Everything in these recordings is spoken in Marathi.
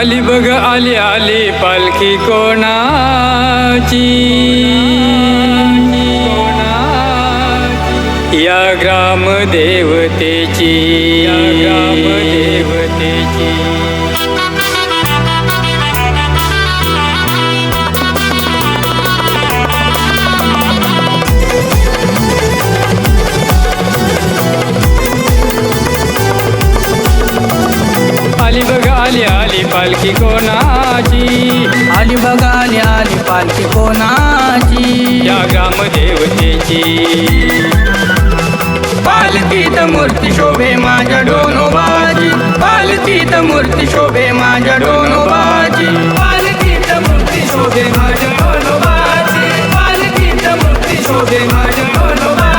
आली बघ आली आली पालखी कोणाची? या ग्राम देवतेची. आली पालखी कोणाची? आली बघा आली पालखी कोणाची? या ग्राम देवतेची पालखीत मूर्ती शोभे माझ्या डोनोबाजी पालखीत मूर्ती शोभे माझ्या डोनोबाजी पालखीत मूर्ती शोभे माझ्या डोनोबाजी पालखीत मूर्ती शोभे माझ्या डोनोबाजी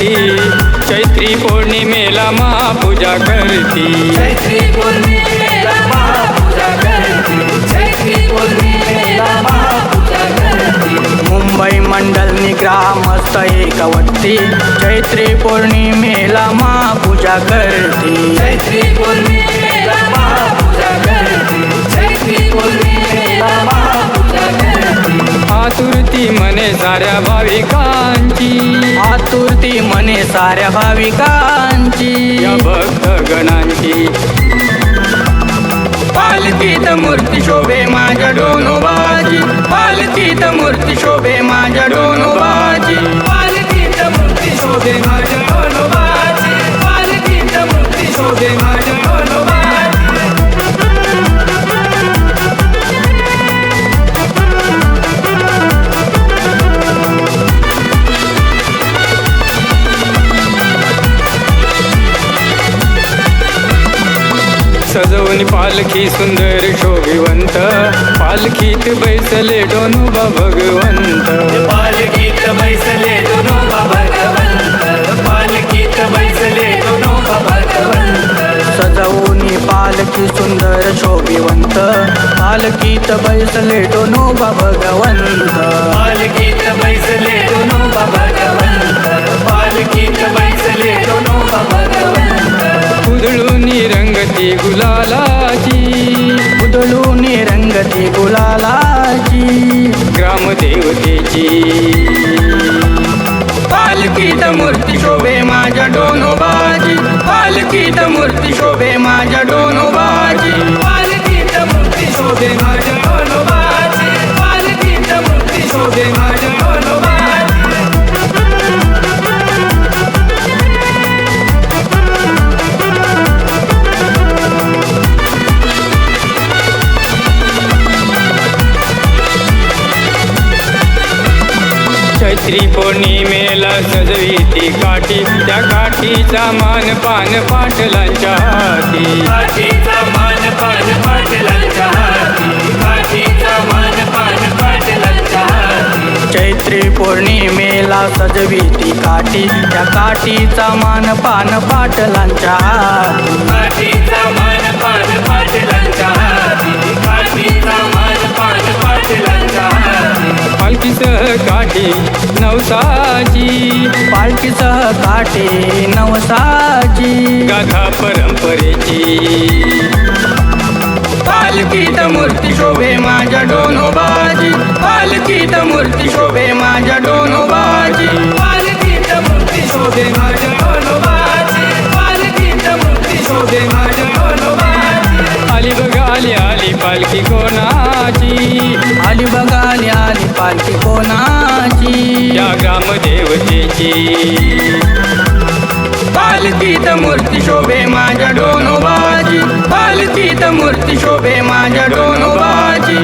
एकवटती चैत्री पौर्णिमेला महापूजा करती. चैत्री पौर्णिमेला महापूजा करते. चैत्री पौर्णिमेला महापूजा करते. मुंबई मंडल निग्रामस्थ एकवटती चैत्री पौर्णिमेला महापूजा करते. साऱ्या भाविकांची. आतुरती मने साऱ्या भाविकांची. या भक्त गणांची पालखीत मूर्ती शोभे माझ्या डोनोबाजी पालखीत मूर्ती शोभे माझ्या डोनोबाजी पालखीत मूर्ती शोभे माझ्या डोनोबाजी सजवून पालखी सुंदर शोभिवंत. पालखीत बैसले डोनोबा भगवंत. पालखीत बैसले डोनोबा भगवंत. पालखीत बैसले डोनोबा भगवंत. सजवूनी पालखी सुंदर शोभिवंत. पालखीत बैसले डोनोबा भगवंत. पालखीत बैसले डोनोबा भगवंत. पालखीत बैसले उधळूनी रंगती गुलालाची. उदळूनी रंगती गुलालाची. ग्रामदेवतेची. पालखीत मूर्ती शोभे माझ्या डोनोबाजी पालखीत मूर्ती शोभे माझ्या डोनोबाजी चैत्री पौर्णिमेला सजवी ती काठी. त्या काठीचा मान पान पाटलांच्या हाती. काठीचा मान पान पाटलांच्या हाती. काठीचा मान पान पाटलांच्या हाती. चैत्री पौर्णिमेला सजवी ती काठी. त्या काठीचा मान पान पाटलांच्या हाती. काठीचा मान पान पाटलांच्या हाती. काठीचा पालखीसह नवसाजी नवसाची. पालखीसह काटे नवसाची. गाथा परंपरेची. पालखीत मूर्ती शोभे माझ्या डोनोबाजी पालखीत मूर्ती शोभे माझ्या डोनोबाजी पालखीत मूर्ती शोभे माझ्या आली पालखी कोणाची? आली बघा आली आली पालखी कोणाची? या ग्रामदेवतेची. पालखीत मूर्ती शोभे माझ्या डोनोबाजी पालखीत मूर्ती शोभे माझ्या डोनोबाजी